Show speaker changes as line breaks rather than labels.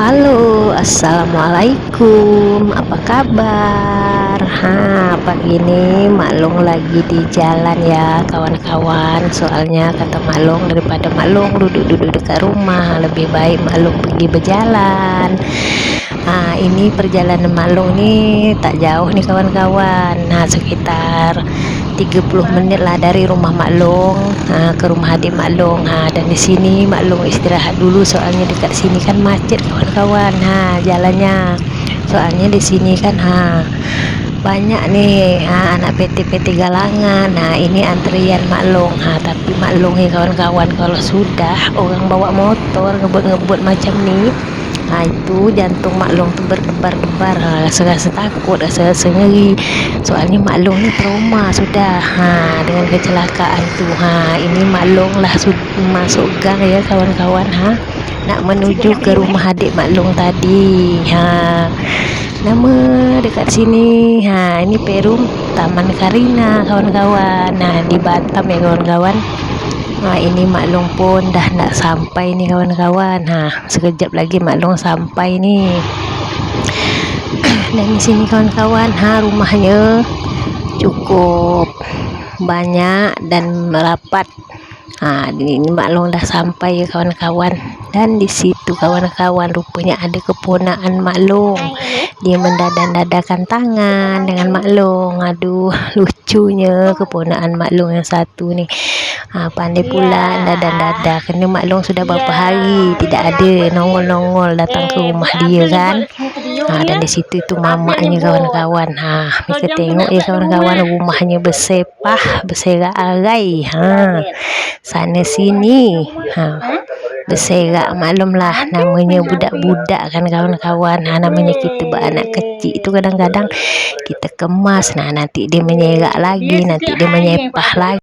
Halo, assalamualaikum. Apa kabar? Ha, pagi ini Maklong lagi di jalan ya, kawan-kawan. Soalnya kata Maklong daripada Maklong duduk-duduk dekat rumah, lebih baik Maklong pergi berjalan. Ha, ini perjalanan Maklong nih tak jauh nih kawan-kawan. Nah, sekitar 30 menit lah dari rumah Maklong ha, ke rumah adik Maklong ha, dan di sini Maklong istirahat dulu soalnya dekat sini kan macet kawan-kawan ha, jalannya. Soalnya di sini kan ha, banyak nih ha, anak PT-PT galangan. Nah ini antrian Maklong ha, tapi Maklong nih kawan-kawan kalau sudah orang bawa motor ngebut-ngebut macam nih Nah itu jantung maklum tuh berdebar-debar ha, rasa-rasa takut rasa-rasa ngeri soalnya maklum ni trauma sudah. Ha, dengan kecelakaan tu. Ha, ini maklum lah masuk gang ya kawan-kawan ha. Nak menuju ke rumah adik maklum tadi ha. Nama dekat sini ha ini Perum Taman Karina kawan-kawan. Nah di Batam ya kawan-kawan Ha, ini maklum pun dah nak sampai ni kawan-kawan. Ha, sekejap lagi maklum sampai ni. Dan di sini kawan-kawan, ha rumahnya cukup banyak dan merapat. Ha, ini, maklum dah sampai ya kawan-kawan. Dan di situ kawan-kawan rupanya ada keponaan maklum. Dia mendadan-dadakan tangan dengan maklum. Aduh, lucunya keponaan maklum yang satu ni ha, pandai pula yeah. dadah-dadah kena maklum sudah berapa hari tidak ada nongol-nongol datang ke rumah dia kan ha, dan di situ itu mamaknya kawan-kawan. Ha, mereka tengok ya kawan-kawan rumahnya bersepah berserak arai. Ha, sana sini. Ha, berserak maklumlah namanya budak-budak kan kawan-kawan. Ha, namanya kita beranak kecil itu kadang-kadang kita kemas. Nah nanti dia menyerak lagi nanti dia menyepah lagi